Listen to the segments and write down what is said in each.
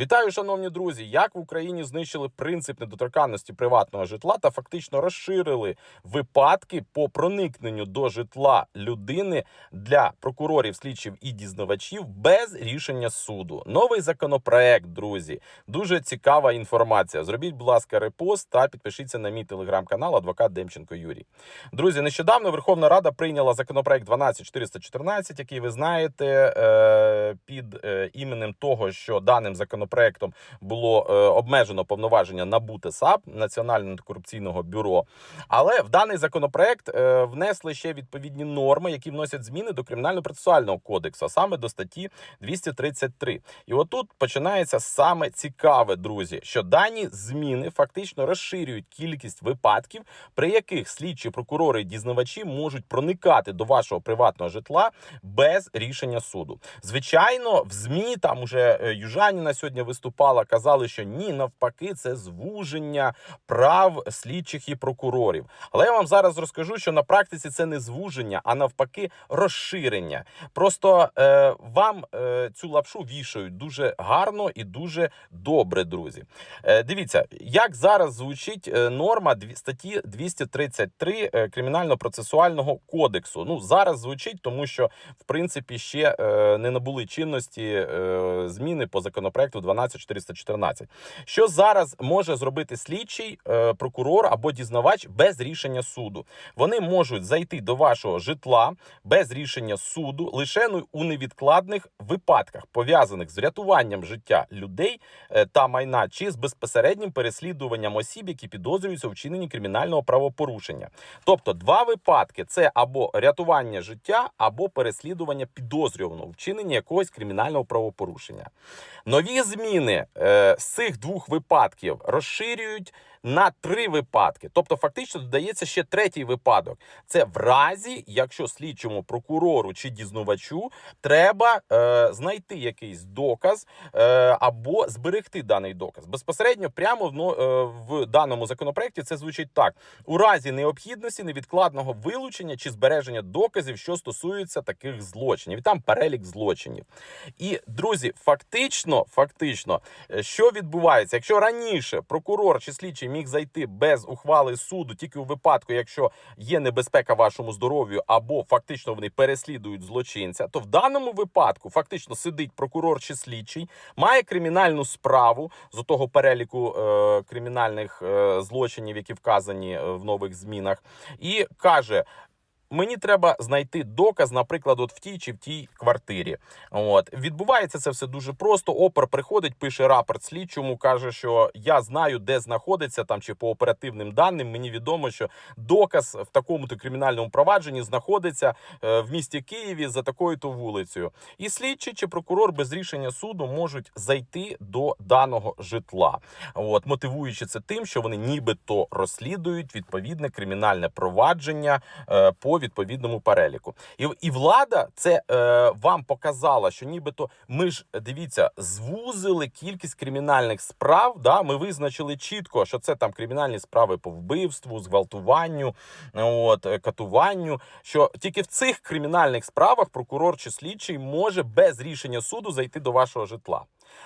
Вітаю, шановні друзі! Як в Україні знищили принцип недоторканності приватного житла та фактично розширили випадки по проникненню до житла людини для прокурорів, слідчів і дізнавачів без рішення суду. Новий законопроект, друзі. Дуже цікава інформація. Зробіть, будь ласка, репост та підпишіться на мій телеграм-канал Адвокат Демченко Юрій. Друзі, нещодавно Верховна Рада прийняла законопроект 12414, який ви знаєте е, під е, іменем того, що даним законопроектом було е, обмежено повноваження НАБУ та САП Національного антикорупційного бюро. Але в даний законопроект е, внесли ще відповідні норми, які вносять зміни до кримінально-процесуального кодексу, а саме до статті 233. І отут починається саме цікаве, друзі, що дані зміни фактично розширюють кількість випадків, при яких слідчі прокурори і дізнавачі можуть проникати до вашого приватного житла без рішення суду. Звичайно, в змі там уже е, Южаніна сьогодні виступала, казали, що ні, навпаки, це звуження прав слідчих і прокурорів. Але я вам зараз розкажу, що на практиці це не звуження, а навпаки, розширення. Просто е, вам е, цю лапшу вішають дуже гарно і дуже добре, друзі. Е, дивіться, як зараз звучить е, норма статті 233 е, кримінально-процесуального кодексу. Ну зараз звучить, тому що в принципі ще е, не набули чинності е, зміни по законопроекту 12414. Що зараз може зробити слідчий, е, прокурор або дізнавач без рішення суду? Вони можуть зайти до вашого житла без рішення суду лише ну, у невідкладних випадках, пов'язаних з рятуванням життя людей е, та майна, чи з безпосереднім переслідуванням осіб, які підозрюються у вчиненні кримінального правопорушення. Тобто, два випадки: це або рятування життя, або переслідування підозрюваного у вчиненні якогось кримінального правопорушення. Нові зміни е, з цих двох випадків розширюють на три випадки. Тобто, фактично додається ще третій випадок. Це в разі, якщо слідчому прокурору чи дізнавачу треба е, знайти якийсь доказ е, або зберегти даний доказ. Безпосередньо прямо в, но- е, в даному законопроекті це звучить так: у разі необхідності невідкладного вилучення чи збереження доказів, що стосуються таких злочинів. І там перелік злочинів. І друзі, фактично, фактично, е, що відбувається, якщо раніше прокурор чи слідчий міг зайти без ухвали суду, тільки у випадку, якщо є небезпека вашому здоров'ю, або фактично вони переслідують злочинця, то в даному випадку фактично сидить прокурор чи слідчий, має кримінальну справу з того переліку е, кримінальних е, злочинів, які вказані е, в нових змінах, і каже. Мені треба знайти доказ, наприклад, от в тій чи в тій квартирі. От відбувається це все дуже просто. Опер приходить, пише рапорт слідчому, каже, що я знаю, де знаходиться там чи по оперативним даним. Мені відомо, що доказ в такому-то кримінальному провадженні знаходиться е, в місті Києві за такою-то вулицею. І слідчий чи прокурор без рішення суду можуть зайти до даного житла, от мотивуючи це тим, що вони нібито розслідують відповідне кримінальне провадження е, по відповідному переліку. І, і влада це е, вам показала, що нібито ми ж дивіться, звузили кількість кримінальних справ. Да, ми визначили чітко, що це там кримінальні справи по вбивству, зґвалтуванню, от е, катуванню. Що тільки в цих кримінальних справах прокурор чи слідчий може без рішення суду зайти до вашого житла.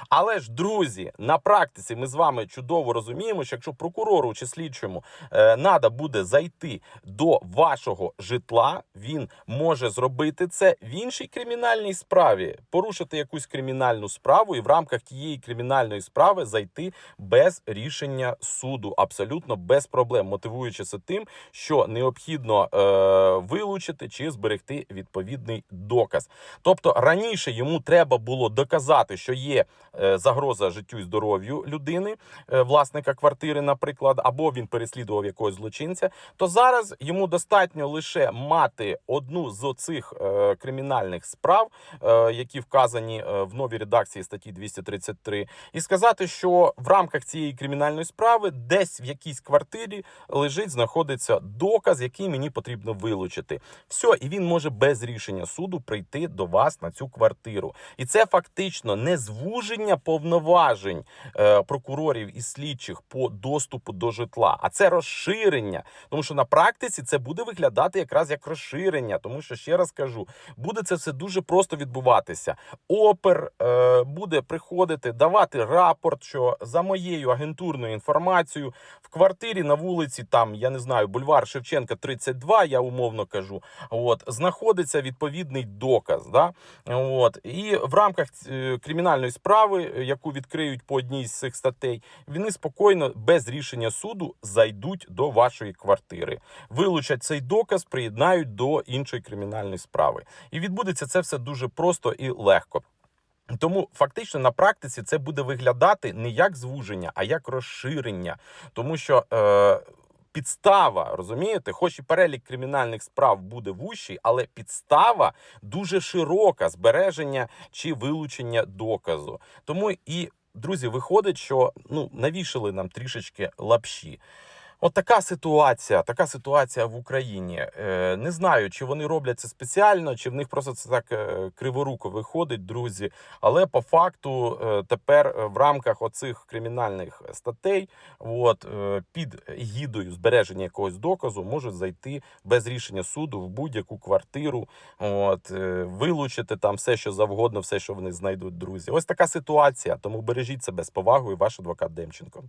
Але ж, друзі, на практиці ми з вами чудово розуміємо, що якщо прокурору чи слідчому надо буде зайти до вашого житла, він може зробити це в іншій кримінальній справі, порушити якусь кримінальну справу і в рамках тієї кримінальної справи зайти без рішення суду, абсолютно без проблем, мотивуючи це тим, що необхідно е, вилучити чи зберегти відповідний доказ. Тобто раніше йому треба було доказати, що є загроза життю і здоров'ю людини, е, власника квартири, наприклад, або він переслідував якогось злочинця. То зараз йому достатньо лише мати одну з оцих е, кримінальних справ, е, які вказані е, в новій редакції статті 233, і сказати, що в рамках цієї кримінальної справи десь в якійсь квартирі лежить, знаходиться доказ, який мені потрібно вилучити. Все, і він може без рішення суду прийти до вас на цю квартиру. І це фактично не звуження звуження повноважень е, прокурорів і слідчих по доступу до житла, а це розширення. Тому що на практиці це буде виглядати якраз як розширення. Тому що ще раз кажу, буде це все дуже просто відбуватися. Опер е, буде приходити, давати рапорт, що за моєю агентурною інформацією в квартирі на вулиці, там я не знаю, бульвар Шевченка 32, я умовно кажу. От знаходиться відповідний доказ. Да? От і в рамках е, кримінальної справи, е, яку відкриють по одній з цих статей, вони спокійно без рішення суду зайдуть до вашої квартири, вилучать цей доказ, приєднають до іншої кримінальної справи. І відбудеться це все дуже просто і легко. Тому фактично на практиці це буде виглядати не як звуження, а як розширення, тому що. Е, Підстава, розумієте, хоч і перелік кримінальних справ буде вущий, але підстава дуже широка збереження чи вилучення доказу. Тому і друзі, виходить, що ну навішали нам трішечки лапші. От така ситуація, така ситуація в Україні. Е, не знаю, чи вони роблять це спеціально, чи в них просто це так е, криворуко виходить, друзі. Але по факту е, тепер в рамках оцих кримінальних статей, от під гідою збереження якогось доказу, можуть зайти без рішення суду в будь-яку квартиру, от вилучити там все, що завгодно, все, що вони знайдуть, друзі. Ось така ситуація. Тому бережіть себе з повагою, ваш адвокат Демченко.